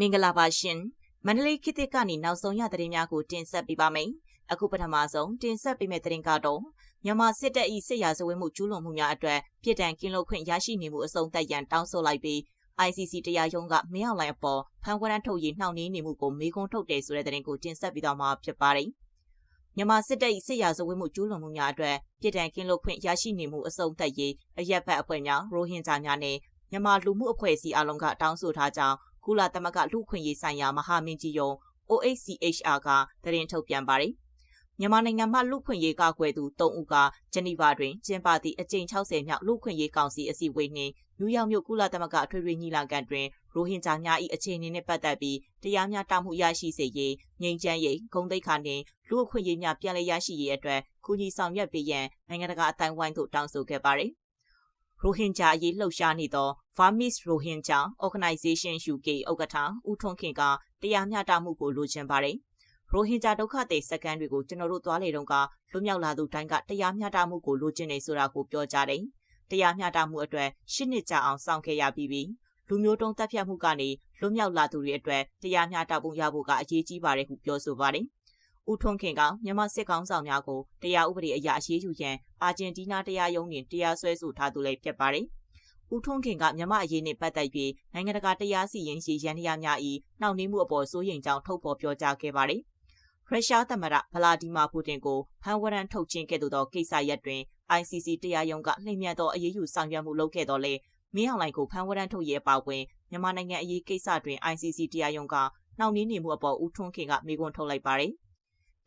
မင်္ဂလာပါရှင်မန္တလေးခေတ်သစ်ကနေနောက်ဆုံးရသတင်းများကိုတင်ဆက်ပေးပါမယ်အခုပထမဆုံးတင်ဆက်ပေးမယ့်သတင်းကတော့မြန်မာစစ်တပ်၏စစ်ရာဇဝတ်မှုကျူးလွန်မှုများအတွက်ပြည်တံကင်းလို့ခွင့်ရရှိနေမှုအဆုံးသတ်ရန်တောင်းဆိုလိုက်ပြီး ICC တရားရုံးကမင်းအောင်လှိုင်အပေါ်ဖန်ခွန်းထုတ်ရေးနှောင့်နှေးနေမှုကိုမေးခွန်းထုတ်တယ်ဆိုတဲ့သတင်းကိုတင်ဆက်ပေးတော့မှာဖြစ်ပါတယ်မြန်မာစစ်တပ်၏စစ်ရာဇဝတ်မှုကျူးလွန်မှုများအတွက်ပြည်တံကင်းလို့ခွင့်ရရှိနေမှုအဆုံးသတ်ရေးအရက်ဖက်အဖွဲ့များရိုဟင်ဂျာများနဲ့မြန်မာလူမှုအဖွဲ့အစည်းအလုံးကတောင်းဆိုထားကြောင်း ကုလသမဂ္ဂလူ့ခွင့်ရေးဆိုင်ရာမဟာမင်းကြီးယုံ OHCHR ကသတင်းထုတ်ပြန်ပါတယ်။မြန်မာနိုင်ငံမှာလူ့ခွင့်ရေးကာကွယ်သူ၃ဦးကဂျနီဗာတွင်ကျင်းပသည့်အကြိမ်60မြောက်လူ့ခွင့်ရေးကောင်စီအစည်းအဝေးနှင့်နယူးယောက်မြို့ကုလသမဂ္ဂအထွေထွေညီလာခံတွင်ရိုဟင်ဂျာများ၏အခြေအနေနှင့်ပတ်သက်ပြီးတရားမျှတမှုရရှိစေရေးငြိမ်းချမ်းရေးဂုဏ်သိက္ခာနှင့်လူ့အခွင့်အရေးများပြန်လည်ရရှိရေးအတွက်ကူညီဆောင်ရွက်ပေးရန်နိုင်ငံတကာအတိုင်းဝိုင်းသို့တောင်းဆိုခဲ့ပါသည်။ ရိုဟင်ဂျာအရေးလှုပ်ရှားနေသော Burmese Rohingya Organization UK ဥက္ကဋ္ဌဦးထွန်းခင်ကတရားမျှတမှုကိုလိုချင်ပါတယ်။ရိုဟင်ဂျာဒုက္ခသည်စခန်းတွေကိုကျွန်တော်တို့သွားလေတုန်းကလွတ်မြောက်လာသူတိုင်းကတရားမျှတမှုကိုလိုချင်နေဆိုတာကိုပြောကြတယ်။တရားမျှတမှုအတွက်ရှစ်နှစ်ကြာအောင်စောင့်ခဲ့ရပြီးပြီ။လူမျိုးတုံးတပ်ဖြတ်မှုကနေလွတ်မြောက်လာသူတွေအတွက်တရားမျှတမှုရဖို့ကအရေးကြီးပါတယ်ဟုပြောဆိုပါတယ်။ ဦးထွန်းခင်ကမြန်မာစစ်ကောင်ဆောင်များကိုတရားဥပဒေအရာအရေးယူရန်အာဂျင်တီးနားတရားရုံးတွင်တရားစွဲဆိုထားသူလည်းဖြစ်ပါတယ်။ဦးထွန်းခင်ကမြန်မာအရေးနှင့်ပတ်သက်ပြီးနိုင်ငံတကာတရားစီရင်ရေးရန်တရားများ၏နှောင့်နှေးမှုအပေါ်စိုးရိမ်ကြောင်းထုတ်ဖော်ပြောကြားခဲ့ပါတယ်။ရုရှားသမ္မတဗလာဒီမာပူတင်ကိုဖန်ဝရန်ထုတ်ချင်းခဲ့သောကိစ္စရပ်တွင် ICC တရားရုံးကလှည့်မြတ်သောအရေးယူဆောင်ရွက်မှုလုပ်ခဲ့တော်လဲမင်းအောင်လှိုင်ကိုဖန်ဝရန်ထုတ်ရဲပါဝင်မြန်မာနိုင်ငံအရေးကိစ္စတွင် ICC တရားရုံးကနှောင့်နှေးနေမှုအပေါ်ဦးထွန်းခင်ကမေးခွန်းထုတ်လိုက်ပါတယ်။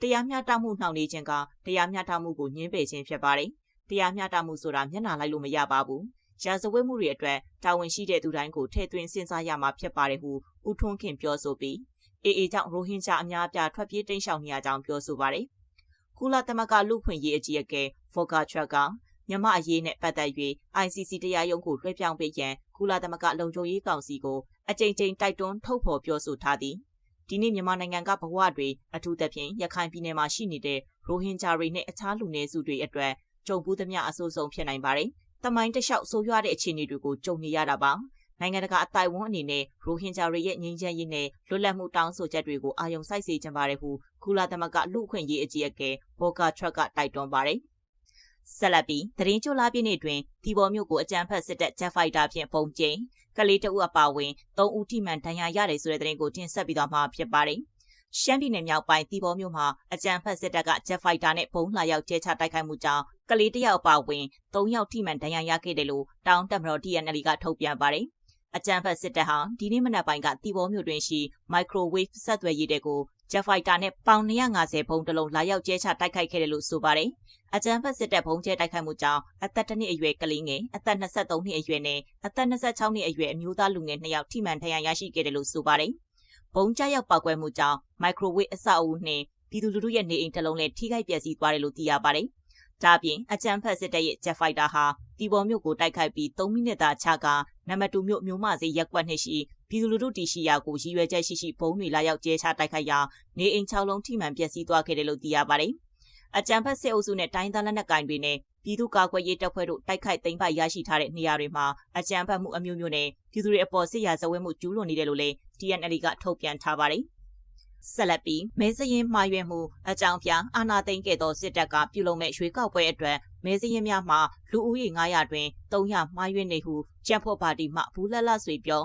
တရားမျှတမှုနှောင့်နှေးခြင်းကတရားမျှတမှုကိုညှင်းပယ်ခြင်းဖြစ်ပါတယ်။တရားမျှတမှုဆိုတာမျက်နှာလိုက်လို့မရပါဘူး။ရာဇဝတ်မှုတွေအတွက်တာဝန်ရှိတဲ့သူတိုင်းကိုထည့်သွင်းစဉ်းစားရမှာဖြစ်ပါတယ်ဟုဦးထွန်းခင်ပြောဆိုပြီးအေအေကြောင့်ရိုဟင်ဂျာအများအပြားထွက်ပြေးတိမ်းရှောင်နေရကြောင်းပြောဆိုပါတယ်။ကုလသမဂ္ဂလူ့ခွင့်ရေးအကြီးအကဲဖော်ကာထရက်ကမြန်မာအရေးနဲ့ပတ်သက်၍ ICC တရားရုံးကိုလွှဲပြောင်းပေးရန်ကုလသမဂ္ဂလုံခြုံရေးကောင်စီကိုအကြိမ်ကြိမ်တိုက်တွန်းထုတ်ဖော်ပြောဆိုထားသည် ဒီနေ့မြန်မာနိုင်ငံကဘဝတွေအထူးသဖြင့်ရခိုင်ပြည်နယ်မှာရှိနေတဲ့ရိုဟင်ဂျာတွေနဲ့အခြားလူနည်းစုတွေအတွက်ကြုံဘူးသမျှအဆိုးဆုံးဖြစ်နိုင်ပါတယ်။တမိုင်းတလျှောက်ဆိုးရွားတဲ့အခြေအနေတွေကိုကြုံနေရတာပါ။နိုင်ငံတကာအတိုင်ဝန်းအနေနဲ့ရိုဟင်ဂျာတွေရဲ့ငြိမ်းချမ်းရေးနဲ့လွတ်လပ်မှုတောင်းဆိုချက်တွေကိုအာရုံစိုက်စေချင်ပါတယ်ဟုကုလသမဂ္ဂလူ့အခွင့်အရေးအကြီးအကဲဘော်ကာထရက်ကတိုက်တွန်းပါတယ်။ဆက်လက်ပြီးသတင်းကြိုလာပြည့်နေ့တွင်ဒီဘော်မျိုးကိုအကြမ်းဖက်စစ်တပ်ဂျက်ဖိုက်တာဖြင့်ပုံကျင်း ကလေးတဦးအပါအဝင်၃ဦးထိမှန်ဒဏ်ရာရတယ်ဆိုတဲ့သတင်းကိုတင်ဆက်ပြီးတော့မှဖြစ်ပါတယ်။ရှမ်းပြည်နယ်မြောက်ပိုင်းတီဘောမြို့မှာအကြမ်းဖက်စစ်တပ်ကဂျက်ဖိုက်တာနဲ့ဘုံလာရောက်ကျဲချတိုက်ခိုက်မှုကြောင့်ကလေးတယောက်အပါအဝင်၃ယောက်ထိမှန်ဒဏ်ရာရခဲ့တယ်လို့တောင်တက်မတော် TNL ကထုတ်ပြန်ပါတယ်။ အကြမ်းဖက်စစ်တပ်ဟာဒီနေ့မနက်ပိုင်းကတီဘောမြို့တွင်ရှိမိုက်ခရိုဝေ့ဖ်ဆက်သွယ်ရေးတွေကိုဂျက်ဖိုက်တာနဲ့ပေါင်250ဘုံတလုံးလာရောက်ကျဲချတိုက်ခိုက်ခဲ့တယ်လို့ဆိုပါတယ်။အကြမ်းဖက်စစ်တပ်ဘုံကျဲတိုက်ခိုက်မှုကြောင့်အသက်1နှစ်အရွယ်ကလေးငယ်အသက်23နှစ်အရွယ်နဲ့အသက်26နှစ်အရွယ်အမျိုးသားလူငယ်2ယောက်ထိမှန်ထဏ်ရာရရှိခဲ့တယ်လို့ဆိုပါတယ်။ဘုံကျရောက်ပောက်ကွဲမှုကြောင့်မိုက်ခရိုဝေ့အဆောက်အဦနှင့်ပြည်သူလူထုရဲ့နေအိမ်တစ်လုံးလည်းထိခိုက်ပျက်စီးသွားတယ်လို့သိရပါတယ်။ ဒါပြင်အကြမ်းဖက်စစ်တပ်ရဲ့ Jet Fighter ဟာတီဘော်မြို့ကိုတိုက်ခိုက်ပြီး3မိနစ်သာချကနံပါတ်2မြို့မြို့မစေးရက်ကွက်နှစ်ရှိပြည်သူလူထုတည်ရှိရာကိုရည်ရွယ်ချက်ရှိရှိဘုံတွေလာရောက်ကျဲချတိုက်ခိုက်ရာနေအိမ်6လုံးထိမှန်ပျက်စီးသွားခဲ့တယ်လို့သိရပါတယ်။အကြံဖက်စစ်အုပ်စုနဲ့တိုင်းသားလက်နက်ကိုင်တွေနဲ့ပြည်သူ့ကာကွယ်ရေးတပ်ဖွဲ့တို့တိုက်ခိုက်သိမ်းပိုက်ရရှိထားတဲ့နေရာတွေမှာအကြံဖက်မှုအမျိုးမျိုးနဲ့ပြည်သူတွေအပေါ်စစ်ရာဇဝတ်မှုကျူးလွန်နေတယ်လို့လည်း TNL ကထုတ်ပြန်ထားပါတယ်။ ဆက်လက်ပြီးမဲစရင်မှားရွက်မှုအကြောင်းပြအာနာသိမ့်ခဲ့သောစစ်တပ်ကပြုလုပ်မဲ့ရွေးကောက်ပွဲအတွက်မဲစရင်များမှာလူဦးရေ900တွင်300မှားရွက်နေဟုကျန်းဖို့ပါတီမှဘူးလက်လဆွေပြော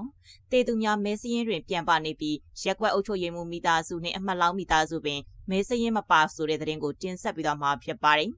တေသူများမဲစရင်တွင်ပြန်ပါနေပြီးရက်ကွက်အုပ်ချုပ်ရေးမှူးမိသားစုနှင့်အမှတ်လောင်းမိသားစုပင်မဲစရင်မပါဆိုတဲ့သတင်းကိုတင်ဆက်ပြီးတော့မှာဖြစ်ပါတယ်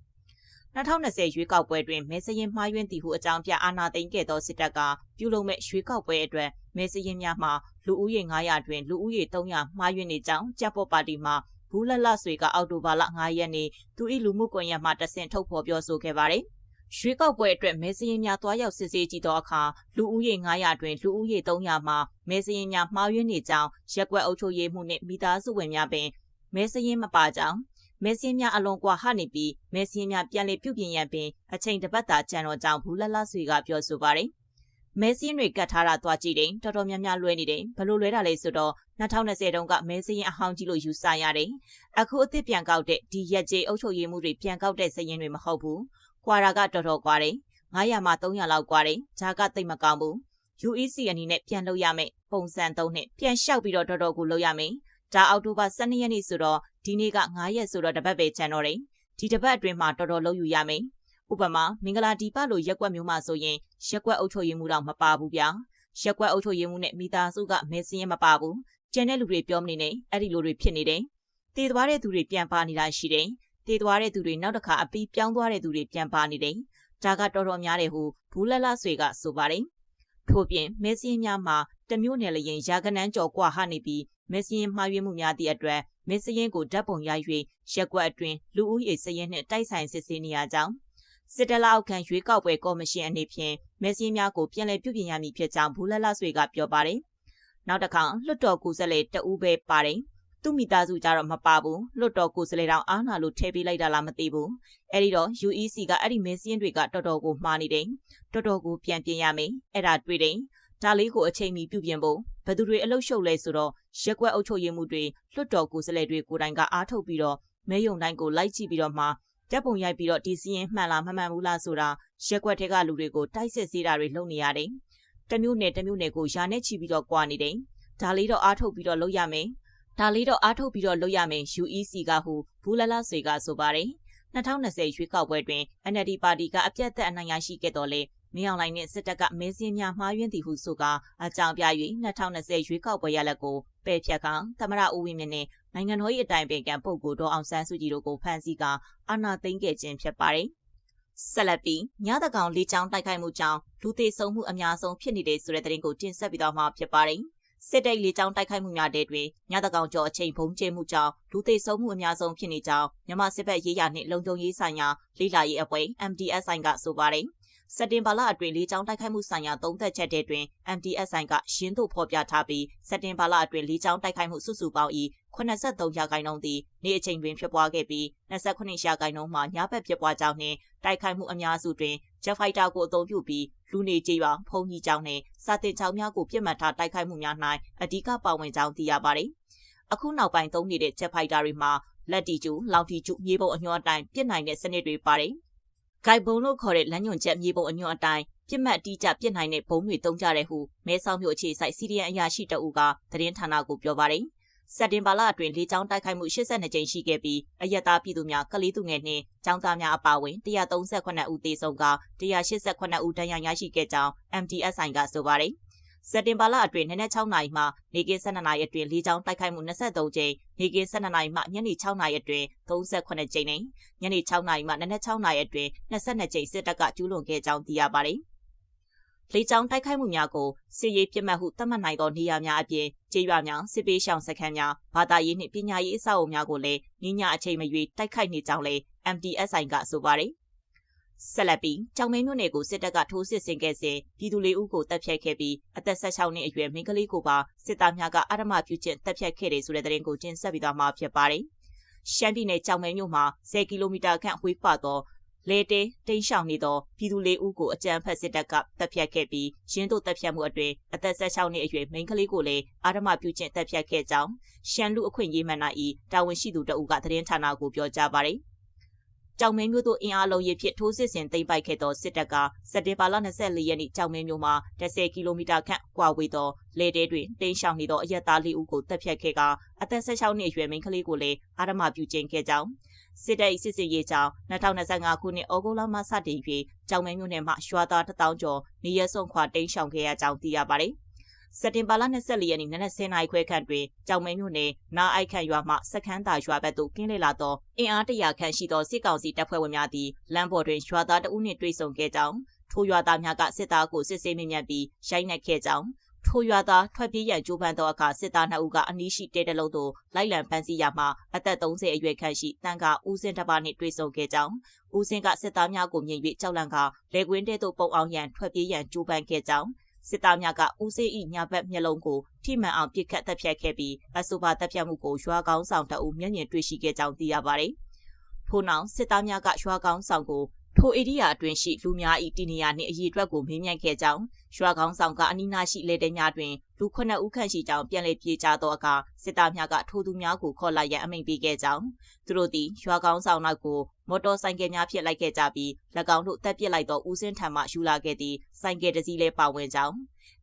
2020ရွေးကောက်ပွဲတွင်မဲစရင်မှားယွင်းသည်ဟုအကြောင်းပြအာဏာသိမ်းခဲ့သောစစ်တပ်ကပြုလုပ်မဲ့ရွေးကောက်ပွဲအတွက်မဲစရင်များမှာလူဦးရေ900တွင်လူဦးရေ300မှားယွင်းနေကြောင်းကြက်ပေါ်ပါတီမှဘူးလလဆွေကအောက်တိုဘာလ9ရက်နေ့သူ၏လူမှုကွန်ရက်မှတဆင့်ထုတ်ဖော်ပြောဆိုခဲ့ပါတယ်။ရွှေကောက်ပွဲအတွက်မဲစရင်များတွားရောက်စစ်ဆေးကြည့်သောအခါလူဦးရေ900တွင်လူဦးရေ300မှာမဲစရင်များမှားယွင်းနေကြောင်းရက်ကွက်အုပ်ချုပ်ရေးမှုနှင့်မိသားစုဝင်များပင်မဲစရင်မပါကြောင်း မဲစင်းများအလွန်ကွာဟနေပြီးမဲစင်းများပြန်လည်ပြုပြင်ရန်ပင်အချိန်တစ်ပတ်သာကြံတော့ကြောင်းဘူးလလဆွေကပြောဆိုပါတယ်။မဲစင်းတွေကတ်ထားတာသွားကြည့်တယ်တော်တော်များများလွဲနေတယ်ဘလို့လွဲတာလဲဆိုတော့2020တုန်းကမဲစင်းအဟောင်းကြီးလို့ယူဆရတယ်အခုအစ်စ်ပြန်ကောက်တဲ့ဒီရက်ကျေအုပ်ချုပ်ရေးမှုတွေပြန်ကောက်တဲ့စရင်တွေမဟုတ်ဘူးကွာတာကတော်တော်ကွာတယ်900မှ300လောက်ကွာတယ်ဂျာကတိတ်မကောင်းဘူး UEC အနေနဲ့ပြန်လုပ်ရမယ်ပုံစံသုံးနဲ့ပြန်လျှောက်ပြီးတော့တော်တော်ကိုလုပ်ရမယ်ဒါအောက်တိုဘာ12ရက်နေ့ဆိုတော့ ဒီနေ့က9ရက်ဆိုတော့တပတ်ပဲကျန်တော့တယ်ဒီတပတ်အတွင်းမှာတော်တော်လုပ်ယူရမယ်ဥပမာမင်္ဂလာဒီပလိုရက်ွက်မျိုးမှာဆိုရင်ရက်ွက်အုပ်ချုပ်ရေးမှုတော့မပါဘူးဗျာရက်ွက်အုပ်ချုပ်ရေးမှုနဲ့မိသားစုကမဲစင်းရမပါဘူးကျန်တဲ့လူတွေပြောမနေနဲ့အဲ့ဒီလိုတွေဖြစ်နေတယ်တည်သွားတဲ့သူတွေပြန်ပါနေတာရှိတယ်တည်သွားတဲ့သူတွေနောက်တစ်ခါအပီးပြောင်းသွားတဲ့သူတွေပြန်ပါနေတယ်ဒါကတော်တော်များတယ်ဟုဘူးလလဆွေကဆိုပါတယ် ထို့ပြင်မဲစင်းများမှာတမျိုးနယ်လျင်ရာကနန်းကျော်ကွာဟနေပြီးမဲစင်းမှားယွင်းမှုများသည့်အတွက်မဲစင်းကိုဓာတ်ပုံရိုက်၍ရက်ွက်အတွင်းလူဦးရေစရင်နှင့်တိုက်ဆိုင်စစ်ဆေးနေရကြောင်းစစ်တလအောက်ခံရွေးကောက်ပွဲကော်မရှင်အနေဖြင့်မဲစင်းများကိုပြန်လည်ပြုပြင်ရမည်ဖြစ်ကြောင်းဘူးလလဆွေကပြောပါတယ်။နောက်တစ်ခါလွတ်တော်ကိုယ်စားလှယ်တဦးပဲပါတယ်။ သူ့မိသားစုကြတော့မပါဘူး။လွတ်တော်ကိုယ်စားလှယ်တောင်အားနာလို့ထည့်ပေးလိုက်တာလားမသိဘူး။အဲဒီတော့ UEC ကအဲ့ဒီမဲစင်းတွေကတော်တော်ကိုမှားနေတယ်။တော်တော်ကိုပြန်ပြင်ရမယ်။အဲ့ဒါတွေ့တယ်။ဒါလေးကိုအချိန်မီပြုပြင်ဖို့ဘသူတွေအလုရှုပ်လဲဆိုတော့ရက်ွက်အုပ်ချုပ်ရေးမှုတွေလွတ်တော်ကိုယ်စားလှယ်တွေကိုယ်တိုင်ကအားထုတ်ပြီးတော့မဲယုံတိုင်းကိုလိုက်ကြည့်ပြီးတော့မှတက်ပုံရိုက်ပြီးတော့ဒီစီရင်မှန်လားမမှန်ဘူးလားဆိုတာရက်ွက်ထဲကလူတွေကိုတိုက်စစ်စေးတာတွေလုပ်နေရတယ်။တမျိုးနဲ့တမျိုးနဲ့ကိုယာနဲ့ချီပြီးတော့ကြွားနေတယ်။ဒါလေးတော့အားထုတ်ပြီးတော့လုပ်ရမယ်။ ဒါလေးတော့အားထုတ်ပြီးတော့လုပ်ရမယ် UEC ကဟူဘူးလလဆွေကဆိုပါတယ်။2020ရွေးကောက်ပွဲတွင် NLD ပါတီကအပြတ်သက်အနိုင်ရရှိခဲ့တော်လဲမင်းအောင်လှိုင်နဲ့စစ်တပ်ကမဲစင်းများမှားယွင်းသည်ဟုဆိုကာအကြောင်းပြ၍2020ရွေးကောက်ပွဲရလဒ်ကိုပယ်ဖျက်ကသမရဦးဝင်းမြင့်နဲ့နိုင်ငံတော်၏အတိုင်ပင်ခံပုဂ္ဂိုလ်ဒေါ်အောင်ဆန်းစုကြည်တို့ကိုဖမ်းဆီးကာအာဏာသိမ်းခဲ့ခြင်းဖြစ်ပါတယ်။ဆက်လက်ပြီးညတကောင်လေးချောင်းတိုက်ခိုက်မှုကြောင့်လူသေဆုံးမှုအများဆုံးဖြစ်နေတဲ့ဆိုတဲ့သတင်းကိုတင်ဆက်ပြီးတော့မှဖြစ်ပါတယ်။ စစ်တပ်လေးချောင်းတိုက်ခိုက်မှုများတဲ့တွင်ညတကောင်ကျော်အချိန်ဖုံးကျဲမှုကြောင့်လူသေဆုံးမှုအများဆုံးဖြစ်နေကြောင်းမြန်မာစစ်ဘက်ရေးရနှင့်လုံခြုံရေးဆိုင်ရာလိလာရေးအဖွဲ့ MDSI ကဆိုပါတယ်။စက်တင်ဘာလအတွင်းလေးချောင်းတိုက်ခိုက်မှုဆိုင်ရာသုံးသက်ချက်တွင် MDSI ကရှင်းသို့ဖော်ပြထားပြီးစက်တင်ဘာလအတွင်းလေးချောင်းတိုက်ခိုက်မှုစုစုပေါင်း၏83ရာခိုင်နှုန်းသည်နေ့အချိန်တွင်ဖြစ်ပွားခဲ့ပြီး28ရာခိုင်နှုန်းမှာညဘက်ဖြစ်ပွားကြောင်းနှင့်တိုက်ခိုက်မှုအများစုတွင် Jet Fighter ကိုအသုံးပြုပြီးလူနေကြေးရွာဖုန်ကြီးကျောင်းနှင့်စာတင်ကျောင်းများကိုပြစ်မှတ်ထားတိုက်ခိုက်မှုများ၌အ धिक ပါဝင်ကြောင်းသိရပါသည်။အခုနောက်ပိုင်းသုံးနေတဲ့ Jet Fighter တွေမှာလက်တီကျူလောင်တီကျူမြေပုံအညွှန်းအတိုင်းပြစ်နိုင်တဲ့စနစ်တွေပါတယ်။ဂိုက်ဘုံလို့ခေါ်တဲ့လမ်းညွန်ချက်မြေပုံအညွှန်းအတိုင်းပြစ်မှတ်တိကျပြစ်နိုင်တဲ့ဘုံတွေတုံးကြတဲ့ဟုမဲဆောက်မြို့အခြေစိုက်စီရီယန်အရာရှိတအူကသတင်းဌာနကိုပြောပါတယ်။ စက်တင်ဘာလအတွင်းလေကြောင်းတိုက်ခိုက်မှု82ကြိမ်ရှိခဲ့ပြီးအယက်သားပြည်သူများကလေးသူငယ်နှင့်ចောင်းသားများအပါအဝင်138ဦးသေဆုံးက188ဦးဒဏ်ရာရရှိခဲ့ကြောင်း MDSI ကဆိုပါတယ်။စက်တင်ဘာလအတွင်းနနက်6နာရီမှနေကင်း12နာရီအတွင်းလေကြောင်းတိုက်ခိုက်မှု23ကြိမ်နေကင်း12နာရီမှညနေ6နာရီအတွင်း38ကြိမ်နဲ့ညနေ6နာရီမှနနက်6နာရီအတွင်း22ကြိမ်စစ်တပ်ကကျူးလွန်ခဲ့ကြောင်းသိရပါတယ်။လေကြောင်းတိုက်ခိုက်မှုများကိုစစ်ရေးပြစ်မှတ်ဟုသတ်မှတ်နိုင်သောနေရာများအပြင် ကျေးရွာများစစ်ပေးရှောင်စခန်းများဘာသာရေးနှင့်ပညာရေးအဆောက်အအုံများကိုလည်းညညအချိန်မရွေးတိုက်ခိုက်နေကြောင်းလည်း MDSI ကဆိုပါတယ်။ဆက်လက်ပြီးကြောင်မင်းမြို့နယ်ကိုစစ်တပ်ကထိုးစစ်ဆင်ခဲ့စဉ်ပြည်သူလေးဦးကိုတပ်ဖြတ်ခဲ့ပြီးအသက်16နှစ်အရွယ်မိန်းကလေးကိုပါစစ်သားများကအဓမ္မပြုကျင့်တပ်ဖြတ်ခဲ့တယ်ဆိုတဲ့သတင်းကိုတင်ဆက်ပြီးသွားမှာဖြစ်ပါတယ်။ရှမ်းပြည်နယ်ကြောင်မင်းမြို့မှာ10ကီလိုမီတာခန့်ဝေးပါသော လေတေးတိန်းရှောင်နေသောပြည်သူလေးဦးကိုအကြမ်းဖက်စစ်တပ်ကတပ်ဖြတ်ခဲ့ပြီးရင်းတို့တပ်ဖြတ်မှုအတွင်းအသက်16နှစ်အရွယ်မိန်းကလေးကိုလည်းအာဓမပြုကျင့်တပ်ဖြတ်ခဲ့ကြောင်းရှမ်းလူအခွင့်ရေးမှန်နာ၏တာဝန်ရှိသူတအုပ်ကသတင်းဌာနကိုပြောကြားပါတယ်။ကြောင်မင်းမြို့သို့အင်အားလုံးရဖြစ်ထိုးစစ်ဆင်သိမ်းပိုက်ခဲ့သောစစ်တပ်ကစက်တင်ဘာလ24ရက်နေ့ကြောင်မင်းမြို့မှာ10ကီလိုမီတာခန့်ကွာဝေးသောလေတဲတွင်တင်းရှောင်နေသောအရက်သားလေးဦးကိုတပ်ဖြတ်ခဲ့ကအသက်16နှစ်အရွယ်မိန်းကလေးကိုလည်းအာရမပြုကျင်းခဲ့ကြောင်း စစ်တပ်၏စစ်စစ်ရေးကြောင်း2025ခုနှစ်ဩဂုတ်လမှစတင်၍ကြောင်မင်းမြို့နယ်မှရွာသား1000ကျော်နေရဆုံခွာတင်းရှောင်ခဲ့ရကြောင်းသိရပါတယ်။စက်တင်ဘာလ24ရက်နေ့နနက်10:00နာရီခွဲခန့်တွင်ကြောင်မဲမြို့နယ်နာအိုက်ခန့်ရွာမှစခန်းသာရွာဘက်သို့ကင်းလေလာသောအင်အားတရာခန့်ရှိသောစစ်ကောင်စီတပ်ဖွဲ့ဝင်များသည်လမ်းပေါ်တွင်ရွာသားတအုပ်နှင့်တွေ့ဆုံခဲ့ကြောင်းထိုရွာသားများကစစ်သားကိုစစ်ဆေးမြင့်ပြီးရိုက်နှက်ခဲ့ကြောင်း ထိုရွာသားထွက်ပြေးရန်ကြိုးပမ်းသောအခါစစ်သား2ဦးကအနီးရှိတဲတလုံးသို့လိုက်လံဖမ်းဆီးရမှအသက်30အရွယ်ခန့်ရှိတန်ကဦးစင်းတစ်ပါးနှင့်တွေ့ဆုံခဲ့ကြောင်းဦးစင်းကစစ်သားများကိုမြင်၍ကြောက်လန့်ကလေကွင်းတဲသို့ပုံအောင်ရန်ထွက်ပြေးရန်ကြိုးပမ်းခဲ့ကြောင်းစစ်သားများကဦးစေးဤညာဘက်မျက်လုံးကိုထိမှန်အောင်ပစ်ခတ်တပ်ဖြတ်ခဲ့ပြီးအဆိုပါတပ်ဖြတ်မှုကိုရွာကောင်းဆောင်တအုပ်မျက်မြင်တွေ့ရှိခဲ့ကြောင်းသိရပါတယ်။ထို့နောက်စစ်သားများကရွာကောင်းဆောင်ကို ထိုထိုဧရိယာအတွင်းရှိလူများ၏တည်နေရာနှင့်အရေးအတွက်ကိုမေးမြန်းခဲ့ကြောင်းရွာကောင်းဆောင်ကအနီးနားရှိလေတဲများတွင်လူခုနှစ်ဦးခန့်ရှိကြောင်းပြန်လည်ပြေကြားသောအခါစစ်သားများကထိုသူများကိုခေါ်လာရန်အမိန့်ပေးခဲ့ကြောင်းသူတို့သည်ရွာကောင်းဆောင်နောက်ကိုမော်တော်ဆိုင်ကယ်များဖြင့်လိုက်ခဲ့ကြပြီး၎င်းတို့တပ်ပစ်လိုက်သောဦးစင်းထံမှယူလာခဲ့သည့်ဆိုင်ကယ်တစ်စီးလည်းပါဝင်ကြောင်း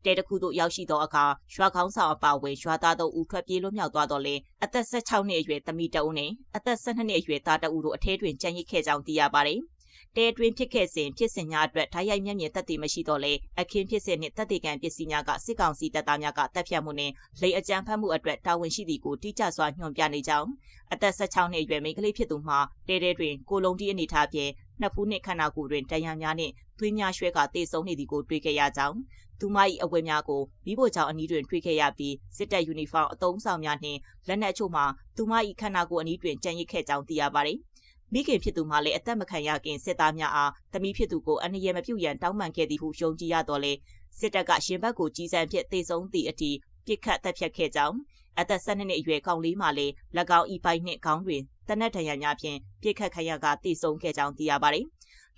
တဲတစ်ခုသို့ရောက်ရှိသောအခါရွာကောင်းဆောင်အပါဝင်ရွာသားတို့ဦးထွက်ပြေးလွတ်မြောက်သွားတော့လေအသက်16နှစ်အရွယ်သမီးတအုပ်နှင့်အသက်12နှစ်အရွယ်သားတအုပ်တို့အထဲတွင်ကြံ့ရစ်ခဲ့ကြောင်းသိရပါတယ်။ တဲတွင်ဖြစ်ခဲ့စဉ်ဖြစ်စဉ်များအတွက်ဓာတ်ရိုက်မျက်မြင်သက်သေမရှိတော့လေအခင်းဖြစ်စဉ်နှင့်သက်သေခံပစ္စည်းများကစစ်ကောင်စီတပ်သားများကတပ်ဖြတ်မှုနှင့်လိန်အကြမ်းဖက်မှုအတွက်တာဝန်ရှိသည်ကိုတိကျစွာညွှန်ပြနေကြောင်းအသက်16နှစ်အရွယ်မိန်းကလေးဖြစ်သူမှာတဲတဲတွင်ကိုလုံးတီးအနေထားဖြင့်နှစ်ဖူးနှင့်ခန္ဓာကိုယ်တွင်တရားများနှင့်သွေးများရွှဲကတေဆုံးနေသည်ကိုတွေ့ခဲ့ရကြောင်းသူမ၏အဝယ်များကိုမိဖို့ကြောင့်အနီးတွင်တွေ့ခဲ့ရပြီးစစ်တပ်ယူနီဖောင်းအုံဆောင်များနှင့်လက်နက်အချို့မှာသူမ၏ခန္ဓာကိုယ်အနီးတွင်ကြံ့ရစ်ခဲ့ကြောင်းသိရပါသည်။ မိခင်ဖြစ်သူမှလည်းအသက်မခံရခင်စစ်သားများအားတမိဖြစ်သူကိုအနည်းရမပြုတ်ရန်တောင်းပန်ခဲ့သည်ဟုယုံကြည်ရတော့လေစစ်တပ်ကရှင်ဘက်ကိုကြီးစံဖြစ်တေဆုံးသည့်အထိပြစ်ခတ်တပ်ဖြတ်ခဲ့ကြောင်းအသက်12နှစ်အရွယ်ကောင်လေးမှလည်း၎င်းဤပိုင်နှင့်ခေါင်းတွင်တနက်ထရံများဖြင့်ပြစ်ခတ်ခရကတေဆုံးခဲ့ကြောင်းသိရပါတယ်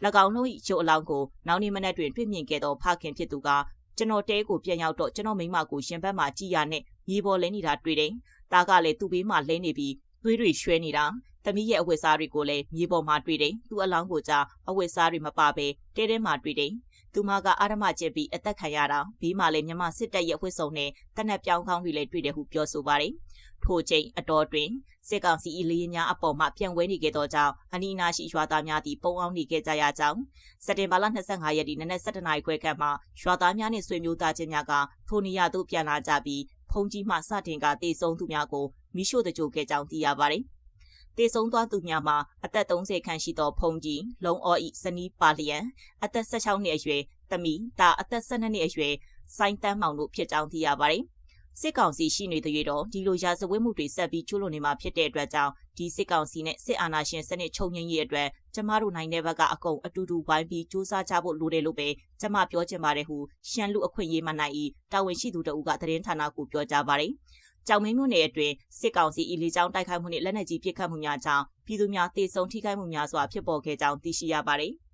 ၎င်းတို့၏ချိုအလောင်းကိုနောက်နေ့မနက်တွင်တွေ့မြင်ခဲ့သောဖခင်ဖြစ်သူကကျွန်တော်တဲကိုပြန်ရောက်တော့ကျွန်တော်မိမကိုရှင်ဘက်မှကြည်ရနဲ့မြေပေါ်လဲနေတာတွေ့တယ်။ဒါကလည်းသူ့ဘေးမှာလဲနေပြီးသွေးတွေရွှဲနေတာ သမီးရဲ့အဝတ်စားတွေကိုလည်းမြေပေါ်မှာတွေ့တယ်။သူ့အလောင်းကိုကြာအဝတ်စားတွေမပါဘဲတဲတဲမှာတွေ့တယ်။သူမကအာရမကျက်ပြီးအသက်ခံရတာဘေးမှာလည်းမြမစစ်တပ်ရဲ့ဝှစ်စုံနဲ့တနက်ပြောင်းကောင်းတွေလည်းတွေ့တယ်ဟုပြောဆိုပါတယ်။ထိုချိန်အတော်တွင်စစ်ကောင်စီအလေးများအပေါ်မှပြန်ဝဲနေခဲ့သောကြောင့်အနီးနားရှိရွာသားများသည်ပုံအောင်နေခဲ့ကြရကြောင်းစက်တင်ဘာလ25ရက်နေ့နနက်7:00နာရီခွဲခန့်မှာရွာသားများနှင့်ဆွေမျိုးသားချင်းများကထိုနေရာသို့ပြန်လာကြပြီးဖုန်ကြီးမှစတင်ကတေဆုံးသူများကိုမိရှို့တကြိုခဲ့ကြောင်းသိရပါတယ်။ တေဆုံးသွားသူများမှာအသက်30ခန့်ရှိသောဖုန်ကြီးလုံအော်ဤဇနီးပါလျံအသက်16နှစ်အရွယ်သမီးတာအသက်12နှစ်အရွယ်စိုင်းတန်းမောင်တို့ဖြစ်ကြောင်းသိရပါတယ်။စစ်ကောင်စီရှိနေတဲ့တော့ဒီလိုရာဇဝတ်မှုတွေဆက်ပြီးကျူးလွန်နေမှာဖြစ်တဲ့အတွက်ကြောင့်ဒီစစ်ကောင်စီနဲ့စစ်အာဏာရှင်စနစ်ချုပ်ငြိမ်းရေးအတွက်ကျမတို့နိုင်တဲ့ဘက်ကအကုန်အတူတူဝိုင်းပြီးစူးစမ်းကြဖို့လိုတယ်လို့ပဲကျမပြောချင်ပါတယ်ဟုရှမ်းလူအခွင့်အရေးမှနိုင်ဤတာဝန်ရှိသူတို့ကသတင်းဌာနကိုပြောကြားပါတယ်။ ကြောင်မင်းမြို့နယ်အတွင်းစစ်ကောင်စီအီလီကျောင်းတိုက်ခိုက်မှုနှင့်လက်နက်ကြီးပစ်ခတ်မှုများကြောင့်ပြည်သူများတေဆုံးထိခိုက်မှုများစွာဖြစ်ပေါ်ခဲ့ကြောင်းသိရှိရပါတယ်။